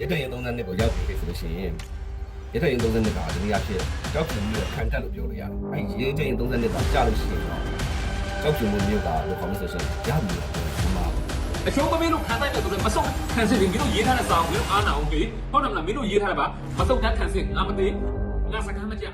ရတဲ့ရင်32ကိုရောက်ပြီဆိုလို့ရှိရင်ရတဲ့ရင်32ကဒီနေ့အဖြစ်ကြောက်ဖြူမျိုးခံတက်လို့ပြောလို့ရတယ်အဲရတဲ့ရင်32ကကြာလို့ရှိရင်တော့ကြောက်ဖြူမျိုးကလို့ခေါ်လို့ဆိုရှင်ရပြီလားဒီမှာအချိုးမမင်းတို့ခံတိုက်တယ်ဆိုတော့မစုံခံစစ်တွေမင်းတို့ရေးထားတဲ့စာကိုမင်းတို့အားနာအောင်ပေးဟုတ်တယ်မလားမင်းတို့ရေးထားတယ်ပါမစုံတန်းခံစစ်ငါမသိငါစကားမကြ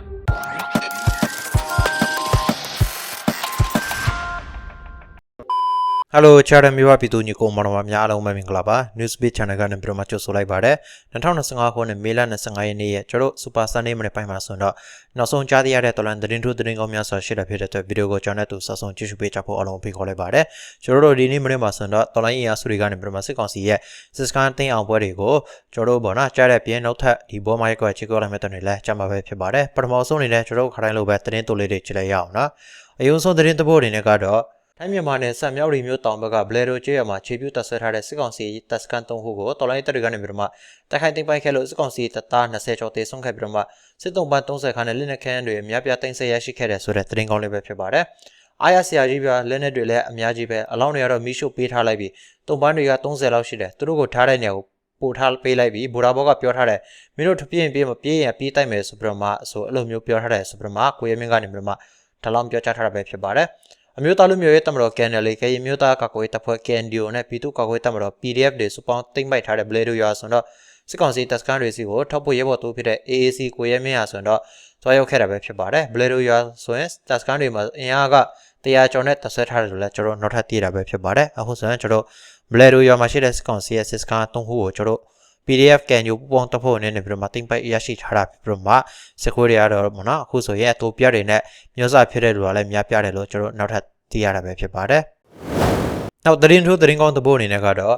ဟယ်လိုချာရမီဝပြည်သူညီကိုမောင်နှမများအားလုံးပဲမင်္ဂလာပါ Newsbeat Channel ကနေပြီးတော့မှကြိုဆိုလိုက်ပါတယ်2025ခုနှစ်မေလ25ရက်နေ့ရဲ့ကျွန်တော် Super Sunday မနေ့ပိုင်းမှာဆိုတော့နောက်ဆုံးကြားသိရတဲ့တော်လန်သတင်းထုတ်သတင်းကောင်းများစွာရှိတဲ့ဖြစ်တဲ့အတွက်ဗီဒီယိုကိုကျွန်တော်တို့ဆက်ဆုံးကြည့်ရှုပေးကြဖို့အားလုံးဖိတ်ခေါ်လိုက်ပါတယ်ကျွန်တော်တို့ဒီနေ့မနေ့မှာဆိုတော့တော်လိုင်းအင်အားစုတွေကနေပြီးတော့မှစစ်ကောင်စီရဲ့စစ်စကန်တင်းအောင်ပွဲတွေကိုကျွန်တော်တို့ပေါ့နော်ကြားတဲ့ပြင်းနောက်ထပ်ဒီဘောမိုင်းကွက်ချေကောလိုက်မဲ့တဲ့တွေလည်းကြားမှာပဲဖြစ်ပါတယ်ပထမဆုံးအနေနဲ့ကျွန်တော်တို့ခတိုင်းလိုပဲသတင်းတိုလေးတွေကြည့်လိုက်ရအောင်နော်အယုံဆုံးသတင်းတပုတ်အနေနဲ့ကတော့ ထိုင်းမြန်မာနယ်စပ်မြောက်ရီမျိုးတောင်ဘက်ကဘလဲရိုကျေးရွာမှာခြေပြုတ်တပ်ဆွဲထားတဲ့စစ်ကောင်စီတပ်စခန်း၃ခုကိုတော်လိုင်းတပ်တွေကနေပြီးတော့မှတိုက်ခိုက်သိမ်းပိုက်ခဲ့လို့စစ်ကောင်စီတပ်သား20ကျော်တေဆုံးခဲ့ပြီးတော့မှစစ်တုံးပန်း30ခန်းနဲ့လက်နက်ခဲယမ်းတွေအများပြားတင်ဆက်ရရှိခဲ့တဲ့ဆိုတဲ့သတင်းကောင်းလေးပဲဖြစ်ပါတယ်။အားရဆရာကြီးပြလက်နက်တွေလည်းအများကြီးပဲအလောင်းတွေကတော့မီးရှို့ပေးထားလိုက်ပြီးတုံးပန်းတွေက30လောက်ရှိတယ်သူတို့ကိုထားတဲ့နေရာကိုပို့ထားပေးလိုက်ပြီးဘူရာဘောကပြောထားတယ်မင်းတို့ထပြင်းပြေးမပြေးရင်ပြေးတိုက်မယ်ဆိုပြီးတော့မှဆိုအဲ့လိုမျိုးပြောထားတယ်ဆိုပြီးတော့မှကိုရဲမင်းကနေပြီးတော့မှထလောင်းပြောကြားထားတာပဲဖြစ်ပါတယ်။ အမျိုးသားလူမျိုးရေးတမတော် KNL ကရင်မျိုးသားကာကွယ်တပ်ဖွဲ့ KNDO နဲ့ပြည်သူ့ကာကွယ်တပ်မတော် PDF တွေစုပေါင်းတိမ့်ပိုက်ထားတဲ့ Blade ရွာဆိုတော့စစ်ကောင်စီတပ်စခန်းတွေစီကိုထောက်ဖို့ရဲဘော်တူဖြစ်တဲ့ AAC ကိုရဲမင်းရဆိုတော့သွားရောက်ခဲ့တာပဲဖြစ်ပါတယ် Blade ရွာဆိုရင်တပ်စခန်းတွေမှာအင်အားကတရားကျော်နဲ့တပ်ဆွဲထားတယ်လို့လည်းကျွန်တော်နောက်ထပ်သိရတာပဲဖြစ်ပါတယ်အခုဆိုရင်ကျွန်တော် Blade ရွာမှာရှိတဲ့စစ်ကောင်စီရဲ့စစ်စခန်း၃ခုကိုကျွန်တော် PDF ကန်ယူပူပေါင်းတပ်ဖို့အနေနဲ့ပြီးတော့မှတင်ပိုက်ရရှိထားတာပြီးတော့မှစခွေးတွေကတော့မနော်အခုဆိုရင်အတူပြတွေနဲ့မျိုးစားဖြစ်တဲ့လူကလည်းများပြတယ်လို့ကျွန်တော်နောက်ထပ်သိရတာပဲဖြစ်ပါတယ်။နောက်သတင်းထိုးသတင်းကောင်းသဘောအနေနဲ့ကတော့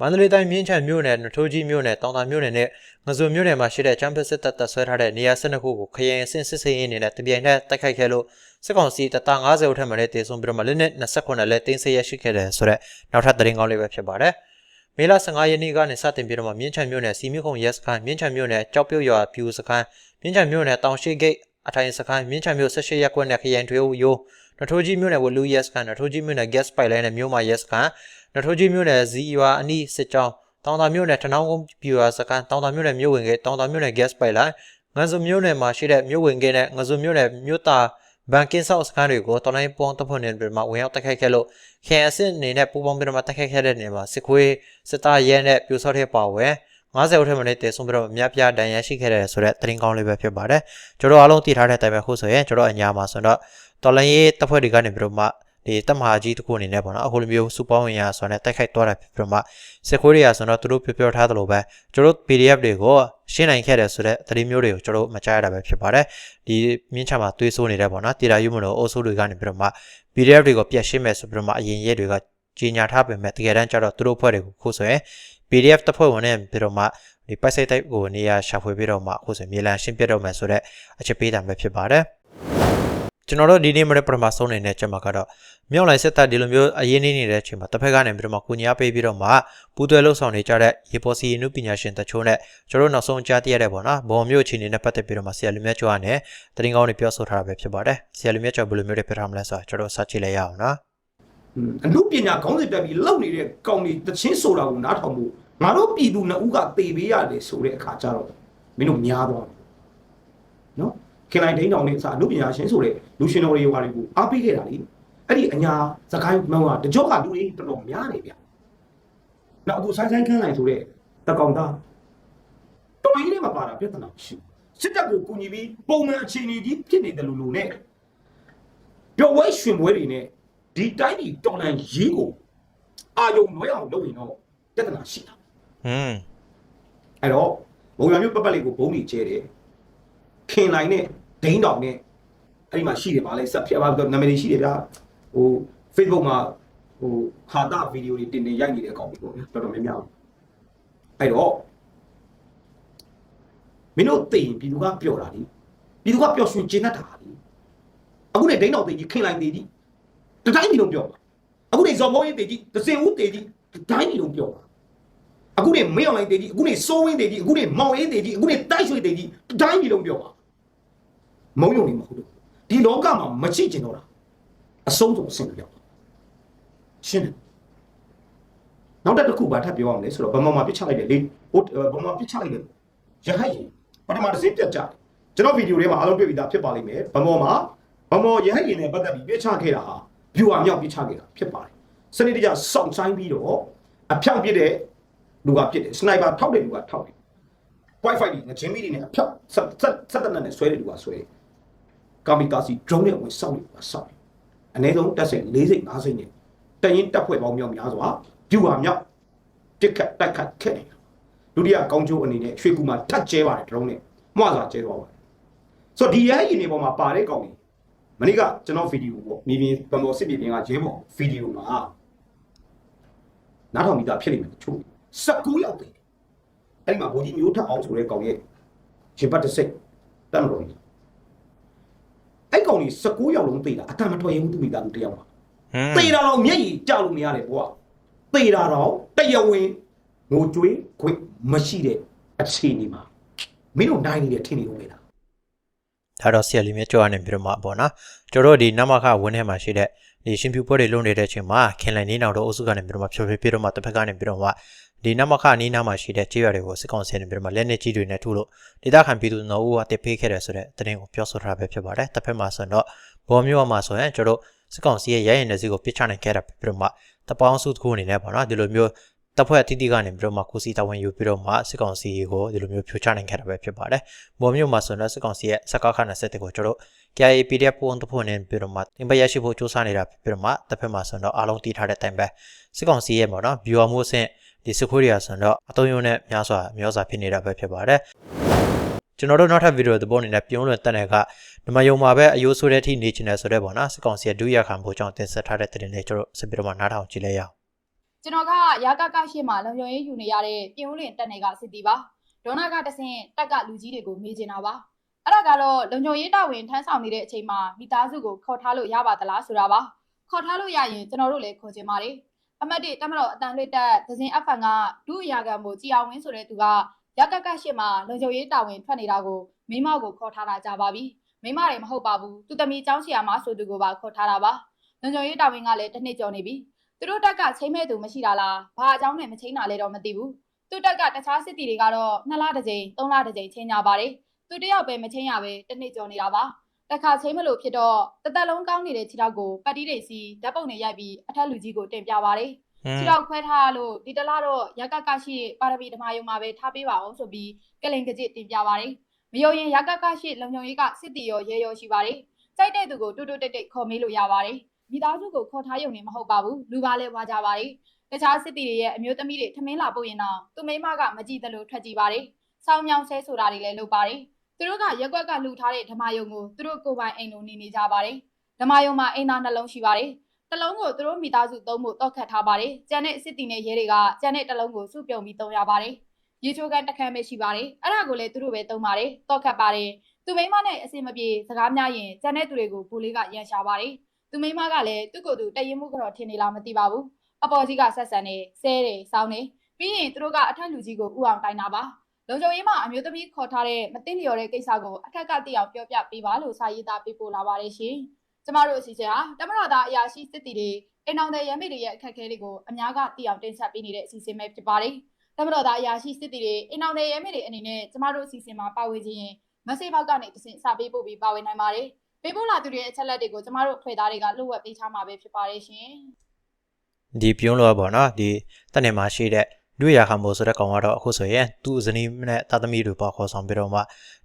မန္တလေးတိုင်းမြင်းချံမြို့နယ်နထိုးကြီးမြို့နယ်တောင်တာမြို့နယ်နဲ့ငစုံမြို့နယ်မှာရှိတဲ့ချမ်ပစစ်တပ်တပ်ဆွဲထားတဲ့နေရာ12ခုကိုခရင်အဆင့်စစ်စေးရင်းအနေနဲ့တပြိုင်တည်းတိုက်ခိုက်ခဲ့လို့စစ်ကောင်စီတပ်သား90ဦးထက်မနည်းတေဆုံးပြီးတော့မှလက်နက်29လက်တင်းဆေးရရှိခဲ့တယ်ဆိုတော့နောက်ထပ်သတင်းကောင်းလေးပဲဖြစ်ပါတယ်။ မေလ15ရက်နေ့ကနေစတင်ပြီးတော့မှမြင်းချံမြို့နယ်စီမီခုံရဲစခန်းမြင်းချံမြို့နယ်ကြောက်ပြုတ်ရွာဖြူစခန်းမြင်းချံမြို့နယ်တောင်ရှိဂိတ်အထိုင်စခန်းမြင်းချံမြို့18ရပ်ကွက်နဲ့ခရင်ထွေးဦးရိုးနထိုးကြီးမြို့နယ်ဝလူရက်စခန်းနထိုးကြီးမြို့နယ် gas pipeline နဲ့မြို့မှာရက်စခန်းနထိုးကြီးမြို့နယ်ဇီရွာအနီးစစ်ကြောင်းတောင်တာမြို့နယ်ထနောင်းကုန်းပြူရွာစခန်းတောင်တာမြို့နယ်မြို့ဝင်ကတောင်တာမြို့နယ် gas pipeline ငန်းစုံမြို့နယ်မှာရှိတဲ့မြို့ဝင်ကနဲ့ငန်းစုံမြို့နယ်မြို့တာဘန်ကင်းဆောက်စခန်းတွေကိုတော်လိုင်းပေါင်းတပ်ဖွဲ့နေပြီးမှဝင်ရောက်တိုက်ခိုက်ခဲ့လို့ ခင်အစ်စ်အနေနဲ့ပူပေါင်းပြီးတော့မှတိုက်ခိုက်ခဲ့တဲ့နေရာမှာစစ်ခွေးစစ်သားရဲနဲ့ပြူစောတဲ့ပါဝဲ90ဦးထက်မနည်းတည်ဆုံးပြီးတော့အများပြားဒဏ်ရာရှိခဲ့တဲ့ဆိုတဲ့သတင်းကောင်းလေးပဲဖြစ်ပါတယ်ကျွန်တော်အားလုံးသိထားတဲ့အတိုင်းပဲခုဆိုရင်ကျွန်တော်အညာမှာဆိုတော့တော်လိုင်းရေးတပ်ဖွဲ့တွေကနေပြီးတော့မှ ဒီတပ်မဟာကြီးတစ်ခုအနေနဲ့ပေါ့နော်အခုလိုမျိုးစူပေါင်းဝင်ရဆိုတဲ့တိုက်ခိုက်သွားတာဖြစ်ပြီးတော့မှစစ်ခွေးတွေကဆိုတော့သူတို့ပြောပြောထားသလိုပဲကျွန်တော် PDF တွေကိုရှင်းနိုင်ခဲ့တယ်ဆိုတဲ့သတင်းမျိုးတွေကိုကျွန်တော်မကြားရတာပဲဖြစ်ပါတယ်ဒီမြင်းချမှာသွေးဆိုးနေတဲ့ပေါ့နော်တေတာယူမလို့အိုးဆိုးတွေကနေပြီးတော့မှ PDF တွေကိုပြတ်ရှင်းမယ်ဆိုပြီးတော့မှအရင်ရက်တွေကကြီးညာထားပေမဲ့တကယ်တမ်းကျတော့သူတို့ဖွဲ့တွေကိုခုဆိုရင် PDF တပ်ဖွဲ့ဝင်နဲ့ပြီးတော့မှဒီပိုက်စိတ်တိုက်ကိုနေရာရှာဖွေပြီးတော့မှအခုဆိုမြေလံရှင်းပြတော့မယ်ဆိုတော့အချက်ပေးတာပဲဖြစ်ပါတယ် ကျွန်တော်တို့ဒီနေ့မနေ့ပထမဆုံးနေတဲ့ချက်မှာကတော့မြောက်လိုက်စစ်တပ်ဒီလိုမျိုးအရင်နေနေတဲ့အချိန်မှာတစ်ဖက်ကနေပြီးတော့မှကုညာပေးပြီးတော့မှပူးတွဲလှုပ်ဆောင်နေကြတဲ့ရေပေါ်စီနုပညာရှင်တချို့နဲ့ကျွန်တော်တို့နောက်ဆုံးကြားသိရတဲ့ပေါ့နော်ဘော်မျိုးအခြေအနေနဲ့ပတ်သက်ပြီးတော့မှဆရာလူမြတ်ကျော်ကနေတရင်ကောင်းတွေပြောဆိုထားတာပဲဖြစ်ပါတယ်ဆရာလူမြတ်ကျော်ဘယ်လိုမျိုးတွေပြထားမလဲဆိုတာကျွန်တော်စကြည့်လိုက်ရအောင်နော်အမှုပညာခေါင်းစဉ်တက်ပြီးလောက်နေတဲ့ကောင်းတွေတချင်းဆိုတာကိုနားထောင်ဖို့ငါတို့ပြည်သူနှစ်ဦးကတေပေးရတယ်ဆိုတဲ့အခါကျတော့မင်းတို့များသွားတယ်နော် ခင်လိုက်ဒိန်းတောင်နဲ့အစားအမှုပညာရှင်ဆိုတဲ့လူရှင်တော်တွေဟွာတွေကိုအားပေးခဲ့တာလေအဲ့ဒီအညာစကိုင်းမောင်ကတကြော့ကလူတွေတော်တော်များနေဗျနောက်အခုဆိုင်ဆိုင်ခန်းလိုက်ဆိုတဲ့တကောင်သားတော်ရင်းနဲ့မပါတာပြဿနာရှိစစ်တပ်ကိုကူညီပြီးပုံမှန်အခြေအနေကြီးဖြစ်နေတယ်လို့လို့နဲ့ပျော်ဝဲရှင်ပွဲတွေနဲ့ဒီတိုင်းဒီတော်လန်ရေးကိုအာယုံနွဲအောင်လုပ်ရင်တော့ပြဿနာရှိတာဟွန်းအဲ့တော့ဘုံရမျိုးပက်ပက်လေးကိုဘုံကြီးကျဲတယ်ခင်လိုက်နဲ့ ဒိန်းတောင်နဲ့အဲ့ဒီမှာရှိတယ်ဗာလဲဆက်ဖြတ်ပါတော့နာမည်ရှိတယ်ဗျာဟို Facebook မှာဟိုဟာတာဗီဒီယိုတွေတင်တင်ရိုက်နေတဲ့အကောင်တွေပေါ့ဗျာတော်တော်များများအဲ့တော့မင်းတို့သိရင်ပြည်သူကပျော်တာလေပြည်သူကပျော်ရွှင်ကျဉ်တ်တာလေအခုနဲ့ဒိန်းတောင်သိကြီးခင်လိုက်နေကြီးတတိုင်းပြည်လုံးပြောပါအခုနေဇော်မိုးရေးတေကြီးတစင်ဦးတေကြီးတတိုင်းပြည်လုံးပြောပါအခုနေမင်းအွန်လိုင်းတေကြီးအခုနေစိုးဝင်းတေကြီးအခုနေမောင်အေးတေကြီးအခုနေတိုက်ရွှေတေကြီးတတိုင်းပြည်လုံးပြောပါ မုံယုံနေမဟုတ်ဘူးဒီလောကမှာမချိကျင်တော့တာအဆုံးဆုံးအဆင့်ပြောရှင်းတယ်နောက်တစ်ခုဘာထပ်ပြောရမလဲဆိုတော့ဗမာမှာပြစ်ချလိုက်တယ်လေဟိုဗမာပြစ်ချလိုက်တယ်ရဟတ်ရင်ပထမတစ်စင်းပြတ်ကြတယ်ကျွန်တော်ဗီဒီယိုထဲမှာအားလုံးတွေ့ပြီးသားဖြစ်ပါလိမ့်မယ်ဗမာမှာဗမာရဟတ်ရင်နဲ့ပတ်သက်ပြီးပြစ်ချခဲ့တာဟာဗျူဟာမြောက်ပြစ်ချခဲ့တာဖြစ်ပါတယ်စနစ်တကျစောင့်ဆိုင်ပြီးတော့အဖြောင့်ပြစ်တဲ့လူကပြစ်တယ်စနိုက်ပါထောက်တဲ့လူကထောက်တယ် Wi-Fi တွေငချင်းမီတွေနဲ့အဖြောင့်ဆက်ဆက်ဆက်တဲ့နဲ့ဆွဲတဲ့လူကဆွဲတယ် ကာမီကာစီ drone နဲ့ဝင်စောင့်တယ်ကစောင့်တယ်အနည်းဆုံးတက်စိတ်၄စိတ်၅စိတ်နဲ့တရင်တက်ဖွဲ့ပေါင်းမြောက်များစွာဗျူဟာမြောက်ပြစ်ခတ်တိုက်ခတ်ခဲ့တယ်ဒုတိယကောင်းကျိုးအနေနဲ့ရွှေကူမှာထတ်ကျဲပါတယ် drone နဲ့မှွာစွာကျဲသွားပါတယ်ဆိုတော့ဒီရဲရင်တွေပေါ်မှာပါတဲ့ကောင်ကြီးမနေ့ကကျွန်တော်ဗီဒီယိုပေါ့မြေပြင်ဗမော်စစ်မြေပြင်ကရဲဘော်ဗီဒီယိုမှာနားထောင်မိသားဖြစ်နေမယ်တချို့19ရောက်တယ်အဲ့ဒီမှာဘိုးကြီးမျိုးထက်အောင်ဆိုတဲ့ကောင်ရဲ့ရှင်ပတ်တစ်စိတ်တမ်းတော်ကြီးအဲ့ ကောင်ကြီး19ရောက်လုံးသိတာအတမထွက်ရင်သူမိသားစုတယောက်ပါဟမ်သေတာတော့မျက်ရည်ကြောက်လို့မရတယ်ဘွာသေတာတော့တရားဝင်ငိုကြွေးခွင့်မရှိတဲ့အခြေအနေမှာမင်းတို့နိုင်နေတယ်ထင်နေလို့မလားဒါတော့ဆရာလေးမြတ်ကြောက်ရနေပြီးတော့မှပေါ့နော်ကျွန်တော်တို့ဒီနမခဝင်းထဲမှာရှိတဲ့ဒီရှင်ပြူပွဲတွေလုပ်နေတဲ့အချိန်မှာခင်လိုင်နေနောက်တော့အုပ်စုကနေပြီးတော့မှဖြောဖြေပြီးတော့မှတစ်ဖက်ကနေပြီးတော့မှ ဒီနမခနီးနားမှာရှိတဲ့ကြေးရွာတွေကိုစစ်ကောင်စီနေပြီးတော့မှလက်နေကြီးတွေနဲ့ထုလို့ဒေသခံပြည်သူနော်ဦးကတစ်ဖေးခဲ့တယ်ဆိုတဲ့သတင်းကိုပြောဆိုထားပဲဖြစ်ပါတယ်တစ်ဖက်မှာဆိုတော့ဘောမျိုးမှာဆိုရင်ကျွန်တော်တို့စစ်ကောင်စီရဲ့ရရင်နေစီကိုပြစ်ချနိုင်ခဲ့တာပြီးတော့မှတပေါင်းစုတစ်ခုအနေနဲ့ပေါ့နော်ဒီလိုမျိုးတပ်ဖွဲ့အသီးသီးကနေပြီးတော့မှကိုစီတဝန်ယူပြီးတော့မှစစ်ကောင်စီကိုဒီလိုမျိုးဖြိုချနိုင်ခဲ့တာပဲဖြစ်ပါတယ်။ဘောမျိုးမှာဆိုတော့စစ်ကောင်စီရဲ့စကားခနဲ့ဆက်တဲ့ကိုကျွန်တော်တို့ KIA PDF ပုံတစ်ဖို့နဲ့ပြီးတော့မှတင်ပရရှိဖို့စူးစမ်းနေတာဖြစ်ပြီးတော့မှတစ်ဖက်မှာဆိုတော့အားလုံးတည်ထားတဲ့အတိုင်းပဲစစ်ကောင်စီရဲ့ပေါ့နော် viewer မှုအဆင့် ဒီစခွေးတွေကဆိုတော့အတုံးရုံနဲ့များစွာမျိုးစွာဖြစ်နေတာပဲဖြစ်ပါတယ်ကျွန်တော်တို့နောက်ထပ်ဗီဒီယိုသဘောအနေနဲ့ပြုံးလွန်တက်တဲ့ကဒီမှာယုံမှာပဲအယိုးဆိုတဲ့အထိနေချင်တယ်ဆိုတဲ့ပေါ့နော်စစ်ကောင်စီရဲ့ဒုရခံဖို့ကြောင့်တင်ဆက်ထားတဲ့တဲ့တွေကျွန်တော်ဆက်ပြီးတော့မှနားထောင်ကြည့်လိုက်ရအောင်ကျွန်တော်ကရာကကရှေ့မှာလုံခြုံရေးယူနေရတဲ့ပြင်ဦးလင်တက်နေကစစ်တီပါဒေါနာကတဆင့်တက်ကလူကြီးတွေကိုမေးချင်တာပါအဲ့ဒါကတော့လုံခြုံရေးတာဝန်ထမ်းဆောင်နေတဲ့အချိန်မှာမိသားစုကိုခေါ်ထားလို့ရပါသလားဆိုတာပါခေါ်ထားလို့ရရင်ကျွန်တော်တို့လည်းခေါ်ချင်ပါတယ် အမတ်တေတမတော်အတန်လွတ်တက်ဒဇင်အဖန်ကဒုအရာခံမို့ကြည်အောင်ဝင်းဆိုတဲ့သူကရာကကရှေ့မှာလုံခြုံရေးတာဝန်ထွက်နေတာကိုမိမကိုခေါ်ထားတာကြပါပြီမိမတွေမဟုတ်ပါဘူးသူတမီចောင်းဆရာမဆိုသူကိုပါခေါ်ထားတာပါလုံခြုံရေးတာဝန်ကလည်းတစ်နှစ်ကျော်နေပြီသူတို့တက်ကချိန်မဲ့သူမရှိတာလားဘာအကြောင်းနဲ့မချိန်တာလဲတော့မသိဘူးသူတက်ကတခြားစစ်တီတွေကတော့နှစ်လတစ်ကြိမ်သုံးလတစ်ကြိမ်ချိန်ကြပါတယ်သူတယောက်ပဲမချိန်ရပဲတစ်နှစ်ကျော်နေတာပါ တစ်ခါချိန်မလို့ဖြစ်တော့တသက်လုံးကောင်းနေတဲ့ခြေထောက်ကိုပတ်တီးတွေစီဓာတ်ပုံတွေရိုက်ပြီးအထက်လူကြီးကိုတင်ပြပါတယ်ခြေထောက်ခွဲထားလို့ဒီတလားတော့ရကကရှိပါရမီဓမ္မယုံမှာပဲထားပေးပါအောင်ဆိုပြီးကလင်ကကြစ်တင်ပြပါတယ်မယုံရင်ရကကရှိလုံခြုံရေးကစစ်တီရောရဲရောရှိပါတယ်ကြိုက်တဲ့သူကိုတူတူတိတ်တိတ်ခေါ်မေးလို့ရပါတယ်မိသားစုကိုခေါ်ထားရုံနဲ့မဟုတ်ပါဘူးလူပါလဲဝါကြပါတယ်တခြားစစ်တီတွေရဲ့အမျိုးသမီးတွေထမင်းလာပို့ရင်တော့သူမိမကမကြည့်သလိုထွက်ကြည့်ပါတယ်စောင်းမြောင်းဆဲဆိုတာတွေလည်းလုပ်ပါတယ် သူတို့ကရက်ွက်ကလှူထားတဲ့ဓမ္မယုံကိုသူတို့ကိုယ်ပိုင်အိမ်လိုနေနေကြပါတယ်ဓမ္မယုံမှာအိမ်သားနှလုံးရှိပါတယ်တစ်လုံးကိုသူတို့မိသားစုသုံးဖို့တောက်ခတ်ထားပါတယ်ကျန်တဲ့စစ်တီနဲ့ရဲတွေကကျန်တဲ့တစ်လုံးကိုစုပြုံပြီးသုံးရပါတယ်ရေချိုးကန်တစ်ခမ်းပဲရှိပါတယ်အဲ့ဒါကိုလည်းသူတို့ပဲသုံးပါတယ်တောက်ခတ်ပါတယ်သူမိမနဲ့အစင်မပြေစကားများရင်ကျန်တဲ့သူတွေကိုဘူလေးကရန်ရှာပါတယ်သူမိမကလည်းသူ့ကိုယ်သူတရင်မှုကတော့ထင်နေလားမသိပါဘူးအပေါ်ကြီးကဆက်ဆံနေဆဲတယ်စောင်းနေပြီးရင်သူတို့ကအထက်လူကြီးကိုဥအောင်တိုင်တာပါ လုံခြုံရေးမှာအမျိုးသမီးခေါ်ထားတဲ့မသိလျော်တဲ့ကိစ္စကိုအထက်ကသိအောင်ပြောပြပေးပါလို့စာရေးသားပေးပို့လာပါတယ်ရှင်ကျမတို့အစီအစဉ်ဟာတမတော်သားအရာရှိစစ်တီတွေအိမ်အောင်တဲ့ရမိတွေရဲ့အခက်အခဲတွေကိုအများကသိအောင်တင်ဆက်ပေးနေတဲ့အစီအစဉ်ပဲဖြစ်ပါတယ်တမတော်သားအရာရှိစစ်တီတွေအိမ်အောင်တဲ့ရမိတွေအနေနဲ့ကျမတို့အစီအစဉ်မှာပါဝင်ခြင်းရင်မဆေးဘောက်ကနေတစ်ဆင့်စာပေးပို့ပြီးပါဝင်နိုင်ပါတယ်ပေးပို့လာသူတွေရဲ့အချက်လက်တွေကိုကျမတို့ဖွဲ့သားတွေကလှုပ်ဝက်ပေးချမှာပဲဖြစ်ပါတယ်ရှင်ဒီပြုံးလို့ပေါ့နော်ဒီတက်နေမှာရှိတဲ့ လူရခံမို့ဆိုတဲ့ကောင်ကတော့အခုဆိုရင်သူ့ဇနီးနဲ့တာသမီတို့ပေါ့ခေါ်ဆောင်ပြီးတော့မှ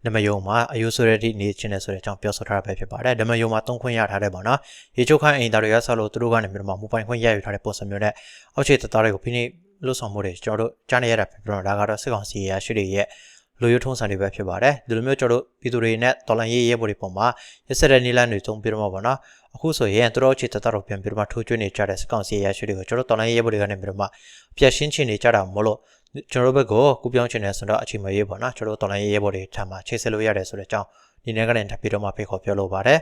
ဓမ္မယုံမှာအယုဆိုတဲ့အထိနေချင်းနေဆိုတဲ့အကြောင်းပြောဆိုထားတာပဲဖြစ်ပါတယ်ဓမ္မယုံမှာတုံးခွင့်ရထားတဲ့ပေါ့နော်ရေချိုးခိုင်းအိမ်သားတွေကဆောက်လို့သူတို့ကနေပြီးတော့မှမူပိုင်ခွင့်ရယူထားတဲ့ပုံစံမျိုးနဲ့အောက်ခြေတသားတွေကိုဖိနှိပ်လို့ဆောင်မှုတွေကျွန်တော်တို့ကြားနေရတာဖြစ်ပြီးတော့ဒါကတော့စစ်ကောင်စီရရှိတွေရဲ့ လူရုံထုံးစံတွေပဲဖြစ်ပါတယ်ဒီလိုမျိုးကျွန်တော်တို့ပြည်သူတွေနဲ့တော်လန်ရေးရဲဘော်တွေပုံမှာရစတဲ့နီလန်းတွေတုံးပြီးတော့မှပေါ့နော်အခုဆိုရင်သူတို့အခြေတသားတော့ပြန်ပြီးတော့မှထိုးကျွေးနေကြတဲ့စစ်ကောင်စီရရှိတွေကိုကျွန်တော်တို့တော်လန်ရေးရဲဘော်တွေကနေပြီးတော့မှပြက်ရှင်းချင်နေကြတာမလို့ကျွန်တော်တို့ဘက်ကိုကူပြောင်းချင်တယ်ဆိုတော့အချိန်မရေးပေါ့နော်ကျွန်တော်တို့တော်လိုင်းရေးရဲဘော်တွေထံမှာချိတ်ဆက်လို့ရတယ်ဆိုတဲ့အကြောင်းဒီနေ့ကနေထပ်ပြီးတော့မှဖိတ်ခေါ်ပြောလိုပါတယ်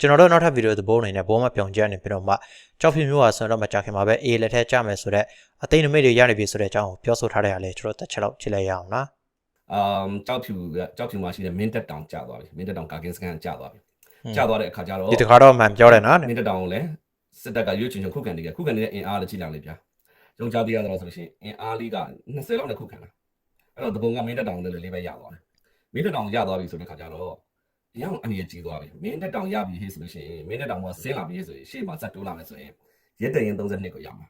ကျွန်တော်တို့နောက်ထပ်ဗီဒီယိုသဘောအနေနဲ့ဘောမပြောင်ကြနေပြီးတော့မှကြောက်ဖြူမျိုးဟာဆိုတော့မကြခင်မှာပဲအေးလက်ထက်ကြမယ်ဆိုတော့အသိနမိတ်တွေရနေပြီဆိုတဲ့အကြောင်းကိုပြောဆိုထားတဲ့အရာလေးကျွန်တော်တစ်ချက်လောက်ကြည့်လိုက်ရအောင်နော် အမ်ကြောက်ဖြူကကြောက်ဖြူမှာရှိတဲ့မင်းတက်တောင်ကျသွားပြီမင်းတက်တောင်ကာကင်းစကန်ကျသွားပြီကျသွားတဲ့အခါကျတော့ဒီတခါတော့မှန်ပြောတယ်နော်မင်းတက်တောင်ကိုလည်းစစ်တပ်ကရွေးချယ်ချင်ခုခံနေကြခုခံနေတဲ့အင်အားလည်းကြည့်လိုက်လေဗျာကျွန်တော်ကြားသိရတော့ဆိုလို့ရှိရင်အင်အားလေးက20လောက်နဲ့ခုခံတာအဲ့တော့တပုံကမင်းတက်တောင်လည်းလေးပဲရသွားတယ်မင်းတက်တောင်ရသွားပြီဆိုတဲ့ခါကျတော့ရအောင်အနေကြီးသွားပြီမင်းတက်တောင်ရပြီဟေ့ဆိုလို့ရှိရင်မင်းတက်တောင်ကဆင်းလာပြီဆိုရင်ရှေ့မှာဇက်တိုးလာမယ်ဆိုရင်ရဲတရင်32ကိုရောက်မှာ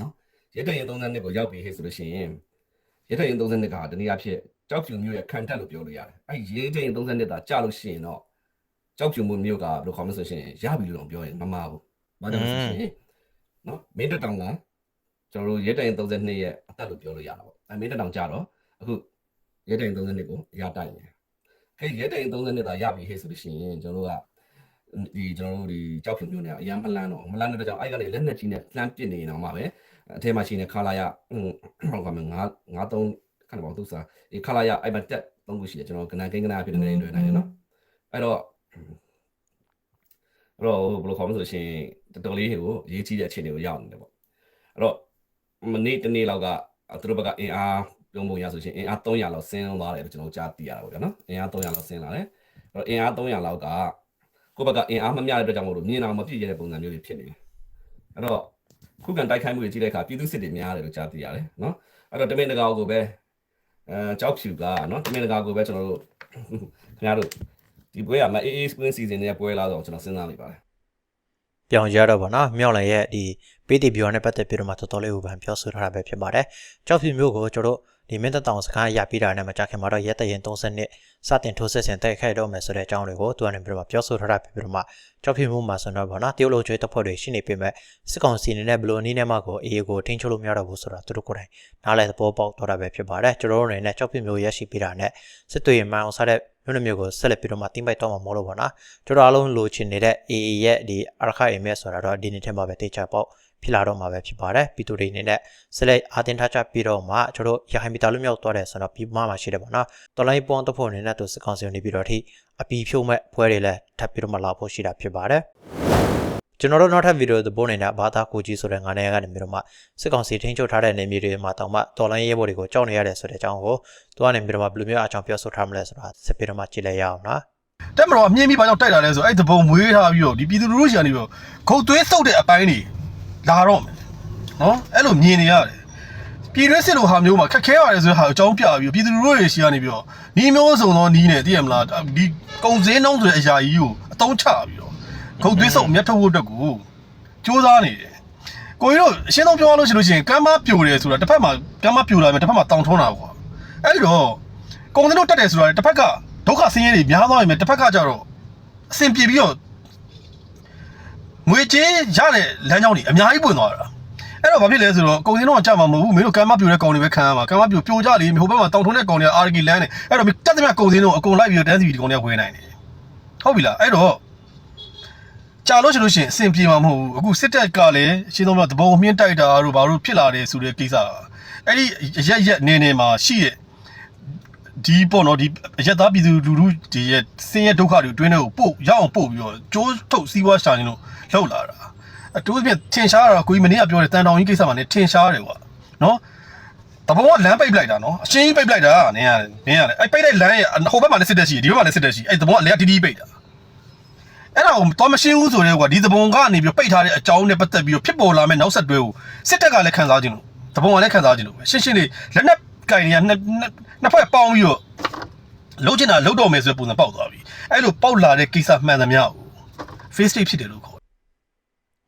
နော်ရဲတရင်32ကိုရောက်ပြီဟေ့ဆိုလို့ရှိရင် ရဲတရင်32ကတနည်းအားဖြင့်ကြောက်ဖြူမျိုးရဲ့ခံတက်လို့ပြောလို့ရတယ်အဲ့ရဲတရင်32တာကြာလို့ရှိရင်တော့ကြောက်ဖြူမျိုးကဘယ်လိုခေါ်မလဲဆိုရှင်ရပြီလို့တော့ပြောရင်မမှားဘူးဘာကြောင့်လဲဆိုရှင်နော်မင်းတက်တောင်ကကျွန်တော်တို့ရဲတိုင်32ရဲ့အသက်လို့ပြောလို့ရတာပေါ့အဲမင်းတက်တောင်ကြတော့အခုရဲတိုင်32ကိုရတိုက်နေခဲရဲတိုင်32တာရပြီဟဲ့ဆိုလို့ရှိရင်ကျွန်တော်တို့ကဒီကျွန်တော်တို့ဒီကြောက်ဖြူမျိုးနဲ့အရန်မလန်းတော့မလန်းတဲ့ကြောင့်အဲ့ကနေလက်နဲ့ကြီးနဲ့လှမ်းပစ်နေအောင်ပါပဲ အထဲမှာရှိနေခလာရဟိုဘာကမငါငါသုံးခဏပေါ့သူစားဒီခလာရအဲ့မှာတက်သုံးခုရှိတယ်ကျွန်တော်ကနန်ကိန်းကနာဖြစ်နေနေတွေ့နိုင်တယ်နော်အဲ့တော့အဲ့တော့ဘယ်လိုခေါ်မလဲဆိုရှင်တော်တော်လေးဟိုရေးကြီးတဲ့အခြေအနေကိုရောက်နေတယ်ပေါ့အဲ့တော့မနေ့တနေ့လောက်ကသူတို့ဘက်ကအင်အားပြုံးပုံရဆိုရှင်အင်အား300လောက်ဆင်းသွားတယ်လို့ကျွန်တော်ကြားသိရတာပေါ့ဗျာနော်အင်အား300လောက်ဆင်းလာတယ်အဲ့တော့အင်အား300လောက်ကကိုယ့်ဘက်ကအင်အားမမျှတဲ့အတွက်ကြောင့်မို့လို့မြင်အောင်မပြည့်ရတဲ့ပုံစံမျိုးတွေဖြစ်နေတယ်အဲ့တော့ ခုခံတိုက်ခိုက်မှုတွေကြီးတဲ့အခါပြည်သူစစ်တွေများတယ်လို့ကြားသိရတယ်နော်အဲ့တော့တမင်တကာကိုပဲအဲကြောက်ဖြူကနော်တမင်တကာကိုပဲကျွန်တော်တို့ခင်ဗျားတို့ဒီပွဲကမအေးအေး screen season နဲ့ပွဲလာတော့ကျွန်တော်စဉ်းစားနေပါတယ်ပြောင်းရတော့ဗောနော်မြောက်လည်းရဲ့ဒီပေးတီပြောနဲ့ပတ်သက်ပြီးတော့မှတော်တော်လေးဟိုဗန်ပြောဆိုထားတာပဲဖြစ်ပါတယ်ကြောက်ဖြူမျိုးကိုကျွန်တော်တို့ ဒီမင်းသက်တောင်စကားရပြီးတာနဲ့မကြခင်မှာတော့ရဲတရင်30နှစ်စတင်ထိုးဆက်ဆင်တိုက်ခိုက်တော့မယ်ဆိုတဲ့အကြောင်းတွေကိုသူကနေပြီးတော့မှပြောဆိုထားတာဖြစ်ပြီးတော့မှကြောက်ဖြူမျိုးမှာဆိုတော့ဗောနော်တရုတ်လုံကျွေးတပ်ဖွဲ့တွေရှိနေပေမဲ့စစ်ကောင်စီအနေနဲ့ဘယ်လိုနည်းနဲ့မှကိုအေးကိုထိန်းချုပ်လို့မရတော့ဘူးဆိုတာသူတို့ကိုယ်တိုင်နားလည်သဘောပေါက်တော့တာပဲဖြစ်ပါတယ်ကျွန်တော်တို့အနေနဲ့ကြောက်ဖြူမျိုးရရှိပြီးတာနဲ့စစ်တွေမှန်အောင်စားတဲ့မြို့နယ်မျိုးကိုဆက်လက်ပြီးတော့မှတင်ပိုက်တော့မှာမဟုတ်လို့ဗောနော်ကျွန်တော်အားလုံးလိုချင်နေတဲ့ AA ရဲ့ဒီအရခအိမ်မဲဆိုတာတော့ဒီနေ့ထဲမှာပဲတေချာပေါ့ ဖြစ်လာတော့မှာပဲဖြစ်ပါတယ်ပြည်သူတွေအနေနဲ့ဆက်လက်အားတင်ထားချပြီးတော့မှကျွန်တော်ရခိုင်ပြည်သားလူမျိုးသွားတယ်ဆိုတော့ပြည်မမှာရှိတယ်ပေါ့နော်တော်လိုင်းပွန်တဖို့အနေနဲ့သူစကောင်စီနေပြီးတော့ထိအပီဖြုံးမဲ့ဖွဲတွေလည်းထပ်ပြီးတော့မှလာဖို့ရှိတာဖြစ်ပါတယ်ကျွန်တော်တို့နောက်ထပ်ဗီဒီယိုသဘောနေတဲ့ဘာသာကိုကြီးဆိုတဲ့ငါးနေကနေပြီးတော့မှစစ်ကောင်စီထိန်းချုပ်ထားတဲ့နေမြေတွေမှာတောင်မှတော်လိုင်းရဲဘော်တွေကိုကြောက်နေရတယ်ဆိုတဲ့အကြောင်းကိုသူကနေပြီးတော့မှဘယ်လိုမျိုးအကြောင်းပြောဆိုထားမလဲဆိုတာဆက်ပြီးတော့မှကြည့်လိုက်ရအောင်နော်တက်မတော်အမြင့်ပြီးဘာကြောင့်တိုက်လာလဲဆိုအဲ့ဒီဘုံမွေးထားပြီးတော့ဒီပြည်သူလူထုရှာနေပြီးတော့ခုတ်သွေးစုပ်တဲ့အပိုင်းတွေ လာတော့မယ်နော်အဲ့လိုမြင်နေရတယ်ပြည်တွင်းစစ်လိုဟာမျိုးမှာခက်ခဲရတယ်ဆိုတဲ့ဟာအကြောင်းပြပြီးတော့ပြည်သူလူထုတွေရှာနေပြီးတော့နီးမျိုးစုံသောနီးနေသိရမလားဒီကုံစင်းနှုံးဆိုတဲ့အရာကြီးကိုအတုံးချပြီးတော့ခုတ်သွေးစုပ်မြတ်ထုတ်ဖို့အတွက်ကိုစူးစမ်းနေတယ်ကိုကြီးတို့အရှင်းဆုံးပြောရလို့ရှိလို့ရှိရင်ကမ်းမပြိုတယ်ဆိုတာတစ်ဖက်မှာကမ်းမပြိုလာမယ်တစ်ဖက်မှာတောင်ထုံးတာကွာအဲ့ဒီတော့ကုံစင်းတို့တက်တယ်ဆိုတာတစ်ဖက်ကဒုက္ခဆင်းရဲတွေများသွားရင်တစ်ဖက်ကကြတော့အဆင်ပြေပြီးတော့ ငွေကြေးရတဲ့လမ်းကြောင်းတွေအများကြီးပွင့်သွားတာအဲ့တော့ဘာဖြစ်လဲဆိုတော့ကုန်စင်းတော့ကြာမှာမဟုတ်ဘူးမင်းတို့ကမ်းမပြိုတဲ့ကောင်တွေပဲခံရမှာကမ်းမပြိုပြိုကြလေဟိုဘက်မှာတောင်ထုံးတဲ့ကောင်တွေကအာရဂီလန်းနေအဲ့တော့တက်တဲ့မြကုန်စင်းတော့အကုန်လိုက်ပြီးတော့တန်းစီပြီးဒီကောင်တွေကဝယ်နိုင်တယ်ဟုတ်ပြီလားအဲ့တော့ကြာလို့ရှိလို့ရှိရင်အဆင်ပြေမှာမဟုတ်ဘူးအခုစစ်တပ်ကလည်းအရှင်းဆုံးပြောတဘုံမြင့်တိုက်တာတို့ဘာလို့ဖြစ်လာတယ်ဆိုတဲ့ကိစ္စအဲ့ဒီရက်ရက်နေနေမှာရှိတဲ့ ဒီပေါ့နော်ဒီအရက်သားပြည်သူလူထုတွေရဲ့ဆင်းရဲဒုက္ခတွေအတွင်းထဲကိုပို့ရအောင်ပို့ပြီးတော့ကြိုးထုတ်စီးပွားရှာနေလို့လှုပ်လာတာအတူပြင်ထင်ရှားတာကိုကြီးမနေ့ကပြောတဲ့တန်တောင်ကြီးကိစ္စမှာလည်းထင်ရှားတယ်ကွာနော်တဘောကလမ်းပိတ်ပလိုက်တာနော်အရှင်းကြီးပိတ်ပလိုက်တာနင်းရတယ်နင်းရတယ်အဲ့ပိတ်တဲ့လမ်းရဲ့ဟိုဘက်မှာလည်းစစ်တက်ရှိဒီဘက်မှာလည်းစစ်တက်ရှိအဲ့တဘောကလည်းတီးတီးပိတ်တာအဲ့ဒါကိုတော့မရှင်းဘူးဆိုတော့ကွာဒီတဘုံကနေပြီးပိတ်ထားတဲ့အကြောင်းနဲ့ပတ်သက်ပြီးတော့ဖြစ်ပေါ်လာမဲ့နောက်ဆက်တွဲကိုစစ်တပ်ကလည်းခံစားခြင်းလို့တဘုံကလည်းခံစားခြင်းလို့ပဲရှင်းရှင်းလေးလက်နက် ကင်တွေကနှစ်နှစ်ဖက်ပေါင်းပြီးတော့လုံးချင်တာလုံးတော့မယ်ဆိုတဲ့ပုံစံပေါက်သွားပြီအဲ့လိုပေါက်လာတဲ့ကိစ္စမှန်သမျှကို face state ဖြစ်တယ်လို့ခေါ်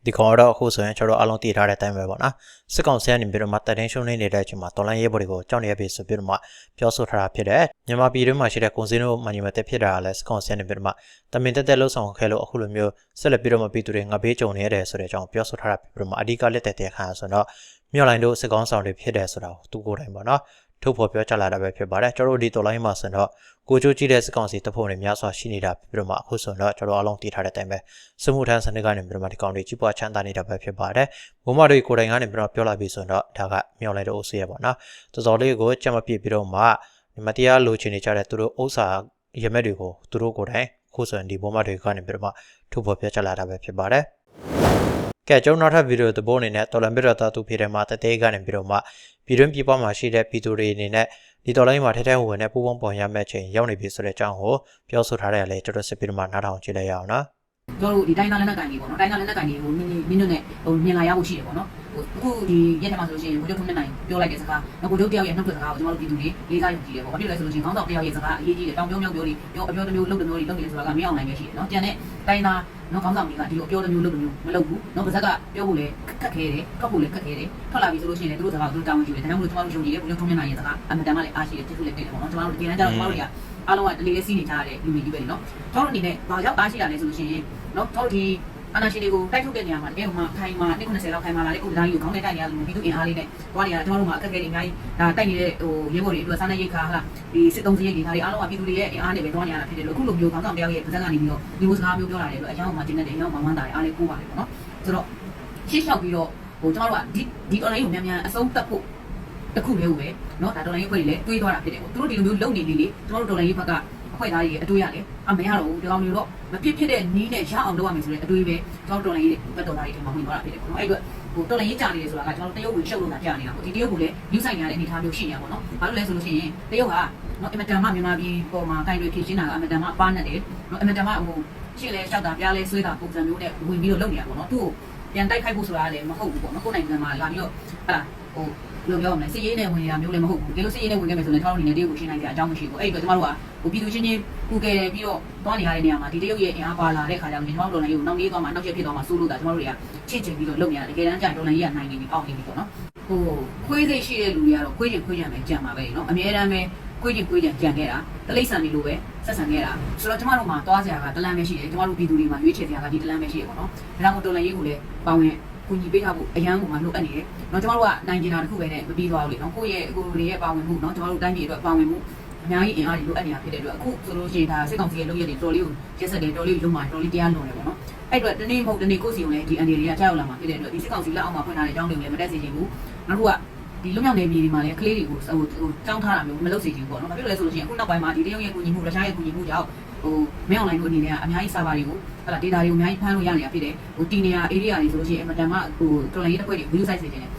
ဒီကောင်တော့အခုဆိုရင်ကျွန်တော်အားလုံးတည်ထားတဲ့အတိုင်းပဲပေါ့နော်စစ်ကောင်စီကနေပြီးတော့မှတရင်ရှုံးနေနေတဲ့အချိန်မှာတော်လိုင်းရဲဘော်တွေကိုကြောက်နေရပြီဆိုပြီးတော့မှပြောဆိုထားတာဖြစ်တယ်မြန်မာပြည်တွင်းမှာရှိတဲ့ကွန်စင်းတို့မန်နီမတက်ဖြစ်တာကလည်းစစ်ကောင်စီကနေပြီးတော့မှတမင်တက်တက်လှုပ်ဆောင်ခဲ့လို့အခုလိုမျိုးဆက်လက်ပြီးတော့မှပြည်သူတွေငါဘေးကြုံနေရတယ်ဆိုတဲ့အကြောင်းပြောဆိုထားတာဖြစ်ပြီးတော့မှအဓိကလက်တက်တဲ့ခါဆိုတော့မြောက်လိုင်းတို့စစ်ကောင်ဆောင်တွေဖြစ်တယ်ဆိုတာကိုသူကိုယ်တိုင်ပေါ့နော် ထုတ်ဖော်ပြောကြားလာတာပဲဖြစ်ပါတယ်ကျွန်တော်တို့ဒီတော်လိုင်းမှာဆိုတော့ကိုချိုးကြည့်တဲ့စစ်ကောင်စီတပ်ဖွဲ့တွေများစွာရှိနေတာပြီးတော့မှအခုဆိုတော့ကျွန်တော်အားလုံးတည်ထားတဲ့အတိုင်းပဲစမှုထမ်းစနစ်ကနေပြီးတော့မှဒီကောင်တွေကြီးပွားချမ်းသာနေတာပဲဖြစ်ပါတယ်ဘုံမတွေကိုယ်တိုင်ကနေပြီးတော့ပြောလာပြီဆိုတော့ဒါကမြောက်လိုက်တဲ့အိုးစေးရပေါ့နော်တော်တော်လေးကိုကြက်မပြစ်ပြီးတော့မှဒီမတရားလိုချင်နေကြတဲ့သူတို့ဥစ္စာရမက်တွေကိုသူတို့ကိုယ်တိုင်အခုဆိုရင်ဒီဘုံမတွေကနေပြီးတော့မှထုတ်ဖော်ပြောကြားလာတာပဲဖြစ်ပါတယ်ကဲကျွန်တော်နောက်ထပ်ဗီဒီယိုသဘောအနေနဲ့တော်လန်ဘစ်ရတာသူဖြစ်တဲ့မှာတသေးကနေပြီးတော့မှ ပြည်တွင်းပြည်ပမှာရှိတဲ့ပြည်သူတွေအနေနဲ့ဒီတော်လိုင်းမှာထဲထဲဝင်နဲ့ပူပေါင်းပေါ်ရမယ့်ချိန်ရောက်နေပြီဆိုတဲ့အကြောင်းကိုပြောဆိုထားတဲ့အလေကျွန်တော်စစ်ပြီးတော့မှနားထောင်ကြည့်လိုက်ရအောင်နော်ကျွန်တော်တို့ဒီတိုင်းသားလက်နက်ကိုင်တွေပေါ့နော်တိုင်းသားလက်နက်ကိုင်တွေဟိုနင်းနင်းနင်းနဲ့ဟိုမြင်လာရဖို့ရှိတယ်ပေါ့နော်ဟို အခုအခုဒီရက်ထဲမှာဆိုလို့ရှိရင်ဘုချုပ်ထုံးနေနိုင်ပြောလိုက်တဲ့စကားနောက်ဘုချုပ်တယောက်ရဲ့နှုတ်ထွက်စကားကိုကျွန်တော်တို့ပြည်သူတွေလေးစားယုံကြည်တယ်ပေါ့ဘာဖြစ်လဲဆိုလို့ရှိရင်ခေါင်းဆောင်တယောက်ရဲ့စကားအရေးကြီးတယ်တောင်ပြောမြောက်ပြောတွေပြောအပြောတစ်မျိုးလုပ်တစ်မျိုးတွေလုပ်နေဆိုတာကမင်းအောင်နိုင်ပဲရှိတယ်နော်ကြံတဲ့တိုင်းသားနော်ခေါင်းဆောင်တွေကဒီလိုအပြောတစ်မျိုးလုပ်တစ်မျိုးမလုပ်ဘူးနော်ပါဇက်ကပြောဖို့လည်းခက်ခဲတယ်ကပ်ဖို့လည်းခက်ခဲတယ်ထွက်လာပြီဆိုလို့ရှိရင်လည်းသူတို့စကားကိုသူတို့တောင်းဝင်ယူတယ်ဒါကြောင့်မို့ကျွန်တော်တို့ယုံကြည်တယ်ဘုချုပ်ထုံးနေနိုင်ရဲ့စကားအမှန်တမ်းမှလည်းအားရှိတယ်ကျေးဇူးလည်းတင်တယ်ပေါ့နော်ကျွန်တော်တို့ဒီကနေ့ကျတော့ကျွန်တော်တို့တွေကအားလုံးကတလေးလေးစီးနေကြရတဲ့လူတွေကြီးပဲလေနော်ကျွန်တော်တို့အနေနဲ့ဘာရောက်အားရှိတာလဲဆိုလို့ရှိရင်နော်ကျွန်တော်ဒီ အနာရှင်တွေကိုတိုက်ထုတ်တဲ့နေရာမှာတကယ်မှခိုင်မာ190လောက်ခိုင်မာလာတဲ့ဥပဒေကြီးကိုခေါင်းထဲတိုက်နေရလို့ပြည်သူအင်အားလေးနဲ့တွားနေရကျွန်တော်တို့မှာအခက်အခဲတွေအများကြီးဒါတိုက်နေတဲ့ဟိုရဲဘော်တွေအတွက်စားနေရိတ်ခါဟာဒီစစ်တုံးစရိတ်တွေဒါတွေအားလုံးကပြည်သူတွေရဲ့အင်အားနဲ့ပဲတွားနေရတာဖြစ်တယ်လို့အခုလိုမျိုးခေါင်းဆောင်တယောက်ရဲ့ပါဇက်ကနေပြီးတော့ဒီလိုစကားမျိုးပြောလာတယ်လို့အကြောင်းမှကျင်းတဲ့တဲ့အကြောင်းမှဝမ်းသာတယ်အားလေးကိုးပါတယ်ပေါ့နော်ဆိုတော့ရှေ့လျှောက်ပြီးတော့ဟိုကျွန်တော်တို့ကဒီဒီ online ကိုမြန်မြန်အဆုံးသတ်ဖို့တခုလေးကိုပဲเนาะဒါဒေါ်လာရေးဖွဲ့တွေလည်းတွေးသွားတာဖြစ်တယ်ပေါ့သူတို့ဒီလိုမျိုးလုံနေနေလေကျွန်တော်တို့ဒေါ်လာရေးဘက်ကအ ဖွဲ့သားတွေအတွေ့ရတယ်အမရတော့ဘူးဒီကောင်မျိုးတော့မဖြစ်ဖြစ်တဲ့နီးနဲ့ရအောင်လုပ်ရမယ်ဆိုတဲ့အတွေ့ပဲကျွန်တော်ဒေါ်လာရေးဘက်ဒေါ်လာရေးတွေမှာဝင်သွားတာဖြစ်တယ်ပေါ့နော်အဲ့အတွက်ဟိုဒေါ်လာရေးကြာနေတယ်ဆိုတာကကျွန်တော်တရုတ်ကိုရှုပ်လို့တာကြာနေတာပေါ့ဒီတရုတ်ကိုလည်းယူဆိုင်ရတဲ့အနေအထားမျိုးရှိနေတာပေါ့နော်ဘာလို့လဲဆိုလို့ရှိရင်တရုတ်ကနော်အင်မတန်မှမြန်မာပြည်ပေါ်မှာဂိုင်းတွေဖြည့်ရှင်းတာကအင်မတန်မှပါနေတယ်နော်အင်မတန်မှဟိုရှင်းလဲလျှောက်တာပြားလဲဆွေးတာပုံစံမျိုးနဲ့ဝင်ပြီးတော့လုပ်နေတာပေါ့နော်သူ့ကိုပြန်တိုက်ခိုက်ဖို့ဆိုတာလည်းမဟုတ်ဘူးပေါ့နော်ကိုယ်နိုင်ငံမှာလာပြီးတော့ဟာ ဟိုဘယ်လိုပြောမလဲစစ်ရေးနဲ့ဝင်နေတာမျိုးလည်းမဟုတ်ဘူးဒီလိုစစ်ရေးနဲ့ဝင်ခဲ့မယ်ဆိုရင်ကျွန်တော်တို့အနေနဲ့တရုတ်ကိုရှင်းနိုင်ကြအကြောင်းမရှိဘူးအဲ့ဒီတော့ကျွန်တော်တို့ကဟိုပြည်သူချင်းချင်းပူကယ်ပြီးတော့တွားနေရတဲ့နေရာမှာဒီတရုတ်ရဲ့အင်အားပါလာတဲ့ခါကျတော့ကျွန်တော်တို့လည်းဟိုနောက်နေသွားမှနောက်ချက်ဖြစ်သွားမှစိုးလို့တာကျွန်တော်တို့တွေကချစ်ချင်ပြီးတော့လုပ်နေရတယ်တကယ်တမ်းကျဒေါ်လာကြီးကနိုင်နေပြီအောက်နေပြီပေါ့နော်ဟိုခွေးစိတ်ရှိတဲ့လူတွေကတော့ခွေးချင်ခွေးချင်ပဲကြံပါပဲနော်အများတမ်းပဲခွေးချင်ခွေးချင်ကြံခဲ့တာတလိမ့်ဆန်တွေလိုပဲဆက်ဆံခဲ့တာဆိုတော့ကျမတို့မှာသွားစရာကတလန်းပဲရှိတယ်ကျမတို့ပြည်သူတွေမှာရွေးချယ်စရာကဒီတလန်းပဲရှိတယ်ပေါ့နော်ဒါကြောင့်မို့ဒေါ်လာကြီးကိုလည်းပေါဝင် ကူညီပေးထားဖို့အရန်ကိုမှလိုအပ်နေတယ်။နော်ကျမတို့ကနိုင်ကျင်တာတစ်ခုပဲနဲ့မပြီးသွားဘူးလေနော်။ကိုယ့်ရဲ့ကိုယ်တွေရဲ့ပါဝင်မှုနော်ကျမတို့တိုင်းပြည်အတွက်ပါဝင်မှုအများကြီးအင်အားကြီးလိုအပ်နေတာဖြစ်တဲ့အတွက်အခုဆိုလို့ရှိရင်ဒါစစ်ကောင်စီရဲ့လုပ်ရည်တွေတော်လေးကိုရက်ဆက်တယ်တော်လေးကိုလုံးမှာတော်လေးတရားလွန်တယ်ပေါ့နော်။အဲ့အတွက်တနေ့မဟုတ်တနေ့ကိုယ့်စီုံလည်းဒီအန်ဒီတွေကကြောက်လာမှာဖြစ်တဲ့အတွက်ဒီစစ်ကောင်စီလက်အောက်မှာဖွင့်ထားတဲ့အကြောင်းတွေကိုလည်းမတက်စေချင်ဘူး။နောက်တစ်ခုကဒီလုံမြောက်နေပြည်ဒီမှာလည်းကလေးတွေကိုဟိုဟိုတောင်းထားတာမျိုးမလုပ်စေချင်ဘူးပေါ့နော်။ဘာဖြစ်လို့လဲဆိုလို့ရှိရင်အခုနောက်ပိုင်းမှာဒီတရုတ်ရဲ့ကူညီမှုရုရှားရဲ့ကူညီမှုကြောင့် ဟိုမင်းအွန်လိုင်းတို့အနေနဲ့ကအများကြီးစာပါတွေကိုဟလာ data တွေကိုအများကြီးဖမ်းလို့ရနေတာဖြစ်တယ်ဟိုတီနေယာ area တွေဆိုလို့ရှိရင်အမတန်မှဟိုတော်လိုင်းရေးတစ်ခွက်တွေ view site စေချင်တယ်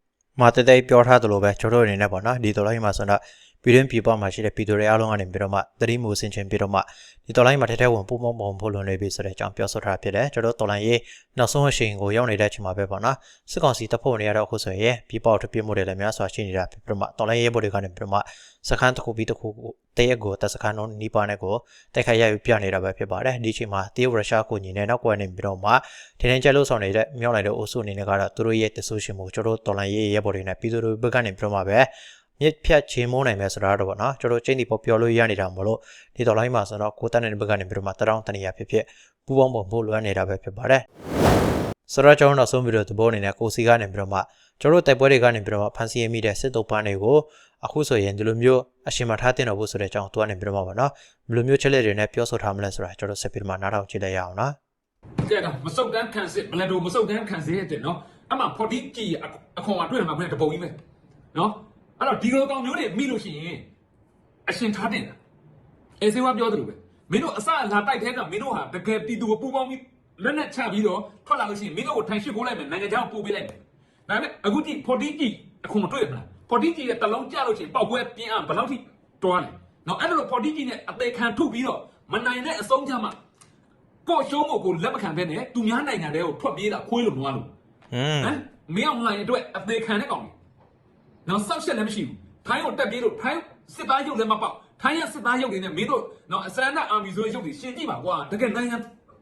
မာတတဲ့ပြောထားသလိုပဲကျွန်တော်တို့အနေနဲ့ပေါ့နော်ဒီတော်လိုင်းမှာဆိုတော့ ပြည်တွင်းပြည်ပမှာရှိတဲ့ပြည်သူတွေအားလုံးကနေပြီးတော့မှသတိမူဆင်ခြင်ပြီးတော့မှဒီတော်လိုင်းမှာထဲထဲဝင်ပုံပုံပုံဖို့လွန်နေပြီဆိုတဲ့အကြောင်းပြောဆိုထားတာဖြစ်တယ်ကျွန်တော်တို့တော်လိုင်းရေးနောက်ဆုံးအချိန်ကိုရောက်နေတဲ့အချိန်မှာပဲပေါ့နော်စစ်ကောင်စီတပ်ဖွဲ့နေရတော့အခုဆိုရင်ပြည်ပထွက်ပြေးမှုတွေလည်းများစွာရှိနေတာဖြစ်ပြီးတော့မှတော်လိုင်းရေးဘော်တွေကနေပြီးတော့မှစခန်းတစ်ခုပြီးတစ်ခုကိုတရက်ကိုတပ်စခန်းလုံးနီးပါးနဲ့ကိုတိုက်ခိုက်ရယူပြနေတာပဲဖြစ်ပါတယ်ဒီအချိန်မှာတရုတ်ရုရှားကိုညီနေနောက်ကွယ်နေပြီးတော့မှထင်းထင်းကျဲလို့ဆောင်နေတဲ့မြောက်လိုက်တဲ့အုပ်စုအနေနဲ့ကတော့သူတို့ရဲ့တဆူရှင်မှုကျွန်တော်တို့တော်လိုင်းရေးရဲဘော်တွေနဲ့ပြည်သူတွေဘက်ကနေပြီးတော့မှပဲ မြစ်ဖြတ်ချင်းမိုးနိုင်မယ်ဆိုတာတော့ပေါ့နော်ကျွန်တော်ချင်းဒီပေါ်ပြောလို့ရနေတာမလို့ဒီတော်လိုင်းမှာဆိုတော့ကိုတက်တဲ့ဘက်ကနေပြီးတော့မှတရောင်းတနေရဖြစ်ဖြစ်ပူပေါင်းပုံဖို့လွမ်းနေတာပဲဖြစ်ပါတယ်ဆိုတော့ကျွန်တော်နောက်ဆုံးဗီဒီယိုသဘောအနေနဲ့ကိုစီကနေပြီးတော့မှကျွန်တော်တိုက်ပွဲတွေကနေပြီးတော့မှဖန်စီရမိတဲ့စစ်တုပ်ပန်းတွေကိုအခုဆိုရင်ဒီလိုမျိုးအရှင်မထားတင်တော့ဘူးဆိုတဲ့အကြောင်းသူကနေပြီးတော့မှပေါ့နော်ဘယ်လိုမျိုးချက်လက်တွေနဲ့ပြောဆိုထားမလဲဆိုတာကျွန်တော်ဆက်ပြီးတော့မှနားထောင်ကြည့်လိုက်ရအောင်နော်ကဲတော့မစုတ်တန်းခံစစ်ဘလန်ဒိုမစုတ်တန်းခံစစ်တဲ့နော်အမှ40ကြီးအခွန်အတွေ့မှာဘယ်တပုံကြီးပဲနော် အဲ့တော့ဒီလိုကောင်မျိုးတွေမိလို့ရှိရင်အရှင်ထားတင်တာအဲစေဝါပြောသလိုပဲမင်းတို့အစလာတိုက်တဲ့ကမင်းတို့ဟာတကယ်ပြည်သူကိုပူပေါင်းပြီးလက်နဲ့ချပြီးတော့ထွက်လာလို့ရှိရင်မင်းတို့ကိုထိုင်ရှိခိုးလိုက်မယ်နိုင်ငံခြားကိုပို့ပေးလိုက်မယ်ဒါပေမဲ့အခုကြည့်40ကြီးအခွန်မတွေ့ဘူးလား40ကြီးရဲ့တလုံးကြလို့ရှိရင်ပောက်ကွဲပြင်းအောင်ဘယ်လောက်ထိတွားလဲနော်အဲ့လို40ကြီးနဲ့အသေးခံထုတ်ပြီးတော့မနိုင်တဲ့အဆုံးကြမှာကိုရှုံးဖို့ကိုလက်မခံတဲ့နဲ့သူများနိုင်ငံတွေကိုထွက်ပြေးတာခွေးလို့မွားလို့อืมဟမ်မင်းအောင်လိုင်းအတွက်အသေးခံတဲ့ကောင်ကြီး နော်ဆောက်ရှက်လည်းမရှိဘူးထိုင်းကိုတက်ပြေးလို့ထိုင်းစစ်သားရုပ်လည်းမပေါက်ထိုင်းရစစ်သားရုပ်တွေနဲ့မင်းတို့နော်အစရန်ဒအာမီဆိုတဲ့ရုပ်တွေရှင်ကြည့်ပါကွာတကယ်နိုင်ငံ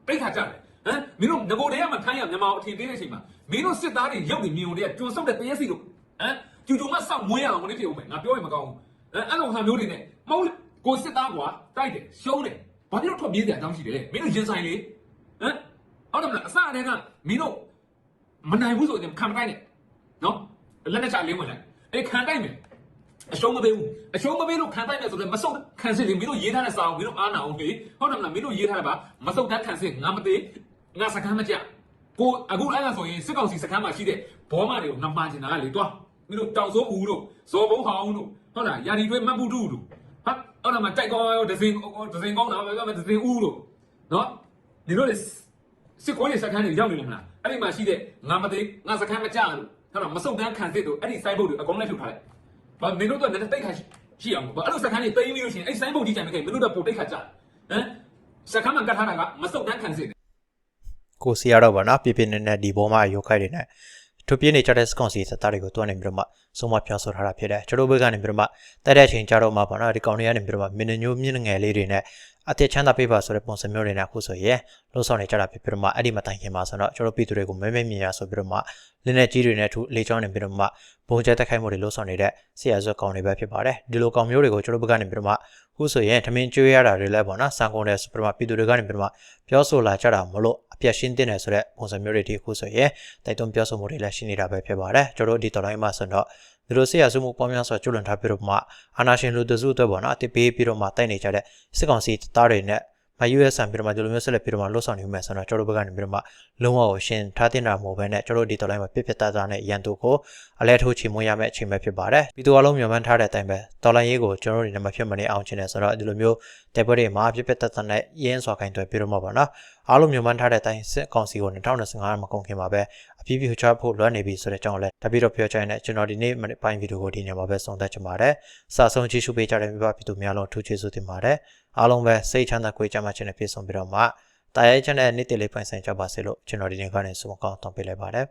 ပိတ်ခါကြတယ်ဟမ်မင်းတို့ငကိုတွေကမှထိုင်းရမြန်မာအထင်သေးတဲ့အချိန်မှာမင်းတို့စစ်သားတွေရုပ်တွေမြင်ုံတွေကကျွန်းဆုပ်တဲ့တရက်စီလို့ဟမ်ကျူကျူမဆောက်မွေးရအောင်မလေးဖြစ်ဦးမယ်ငါပြောရင်မကောင်းဘူးဟမ်အဲ့လိုဟာမျိုးတွေနဲ့မဟုတ်ကိုစစ်သားကွာတိုက်တယ်ရှုံးတယ်ဘာဖြစ်လို့ထွက်ပြေးကြအကြောင်းရှိတယ်မင်းတို့ရင်ဆိုင်လေဟမ်ဟုတ်တယ်မလားအစအတည်းကမင်းတို့မနိုင်ဘူးဆိုရင်ခံမတိုက်နဲ့နော်လက်နဲ့ချလင်းဝင်လိုက် အေးခံတိုက်မယ်အရှုံးမပေးဘူးအရှုံးမပေးလို့ခံတိုက်မယ်ဆိုတော့မဆုတ်ခံစစ်လေမင်းတို့ရေးထားတဲ့စာအောင်မင်းတို့အားနာအောင်လေဟုတ်တယ်မလားမင်းတို့ရေးထားတာပါမဆုတ်တတ်ခံစစ်ငါမသေးငါစကမ်းမကြကိုအခုအဲ့ဒါဆိုရင်စစ်ကောင်စီစကမ်းမှာရှိတဲ့ဘောမတွေကိုနှမှားချင်တာလေတွားမင်းတို့တောင်စိုးဦးတို့ဇော်ဘုံဟောင်းတို့ဟုတ်လားယာဒီတွေမတ်ဘူးတူတို့ဟာဟုတ်တယ်မတိုက်ကောဒဇင်ဒဇင်ကောင်းတာပဲဒဇင်ဦးတို့နော်ဒီလိုလေစစ်ကိုင်းရဲ့စခန်းတွေရောက်နေလို့မလားအဲ့ဒီမှာရှိတဲ့ငါမသိငါစခန်းမကြလို့ ဟုတ်တော့မစုံတန်းခံစစ်တို့အဲ့ဒီစိုင်းဘုတ်တွေအကုန်လုံးထုတ်ထားလိုက်ဘာမင်းတို့တော့လည်းတိတ်ခါရှိအောင်ဘာအဲ့လိုစခန်းတွေတိတ်ပြီးလို့ရှိရင်အဲ့စိုင်းဘုတ်ကြီးတိုင်မခဲ့မင်းတို့တော့ပိုတိတ်ခါကြဟမ်စခန်းမှာကတ်ထားတာကမစုံတန်းခံစစ်ကိုစီရတော့ဗောနော်ပြပြနေနေဒီဘောမှာရုပ်ခိုက်တွေနဲ့ထိုပြေးနေကြတဲ့စကောင်စီစသားတွေကိုတွန်းနေပြီးတော့မှဆုံးမပြောဆိုထားတာဖြစ်တယ်ကျွန်တော်ဘက်ကနေပြီးတော့မှတိုက်တဲ့အချိန်ကြတော့မှပေါ့နော်ဒီကောင်တွေကနေပြီးတော့မှမင်းညိုမြင့်ငယ်လေးတွေနဲ့ အသက်ချမ်းသာပေးပါဆိုတဲ့ပုံစံမျိုးတွေနဲ့အခုဆိုရင်လှုပ်ဆောင်နေကြတာဖြစ်ပြီးတော့မှအဲ့ဒီမတိုင်ခင်မှာဆိုတော့ကျွန်တော်ပြည်သူတွေကိုမဲမဲမြင်ရဆိုပြီးတော့မှလင်းနဲ့ကြီးတွေနဲ့ထူလေချောင်းနေပြီးတော့မှဘုံကျဲတက်ခိုက်မှုတွေလှုပ်ဆောင်နေတဲ့ဆရာဇွတ်ကောင်တွေပဲဖြစ်ပါတယ်ဒီလိုကောင်မျိုးတွေကိုကျွန်တော်ဘက်ကနေပြီးတော့မှအခုဆိုရင်ထမင်းကျွေးရတာတွေလည်းပေါ့နော်စံကုန်တယ်ဆိုပြီးတော့မှပြည်သူတွေကနေပြီးတော့မှပြောဆိုလာကြတာမလို့အပြတ်ရှင်းတင်တယ်ဆိုတဲ့ပုံစံမျိုးတွေဒီအခုဆိုရင်တိုက်တွန်းပြောဆိုမှုတွေလည်းရှိနေတာပဲဖြစ်ပါတယ်ကျွန်တော်တို့ဒီတော်တိုင်းမှာဆိုတော့ ဒီလိုဆရာစုမှုပေါင်းများစွာကျွလွန်ထားပြီးတော့မှအာနာရှင်လူတစုအတွက်ပေါ့နော်အတိပေးပြီးတော့မှတိုက်နေကြတဲ့စစ်ကောင်စီသားတွေနဲ့မ US ဆန်ပြီးတော့မှဒီလိုမျိုးဆက်လက်ပြီးတော့မှလှုပ်ဆောင်နေမှဆိုတော့ကျွန်တော်တို့ဘက်ကနေပြီးတော့မှလုံးဝကိုရှင်ထားတင်တာမဟုတ်ဘဲနဲ့ကျွန်တော်တို့ဒီတော်တိုင်းမှာပြစ်ပြတ်သားသားနဲ့ရန်သူကိုအလဲထိုးချီမွေးရမယ့်အချိန်ပဲဖြစ်ပါတယ်ပြီးတော့အလုံးမြန်မာထားတဲ့အတိုင်းပဲတော်လိုင်းရေးကိုကျွန်တော်တို့ဒီမှာဖြစ်မနေအောင်ချင်တယ်ဆိုတော့ဒီလိုမျိုးတိုက်ပွဲတွေမှာပြစ်ပြတ်သားသားနဲ့ရင်းစွာကင်တွယ်ပြီးတော့မှပေါ့နော်အားလုံးမြန်မာထားတဲ့အတိုင်းစစ်ကောင်စီကို2025မှာကုန်ခင်မှာပဲ အပြည့်ပြည့်ချဖို့လွှမ်းနေပြီဆိုတဲ့အကြောင်းလည်းတပိတော့ပြောချင်တဲ့ကျွန်တော်ဒီနေ့ပိုင်းဗီဒီယိုကိုဒီညမှာပဲဆုံးသက်ချင်ပါတယ်စာဆုံးကြည့်ရှုပေးကြတဲ့မိဘပြည်သူများလုံးထူးချေစုတင်ပါတယ်အားလုံးပဲစိတ်ချမ်းသာကိုယ်ကြမ်းမှခြင်းနဲ့ပြည့်စုံပြီးတော့မှတာယာချမ်းတဲ့နေ့တည်လေးပိုင်ဆိုင်ကြပါစေလို့ကျွန်တော်ဒီနေ့ကနေဆုမကောင်းတောင်းပေးလိုက်ပါတယ်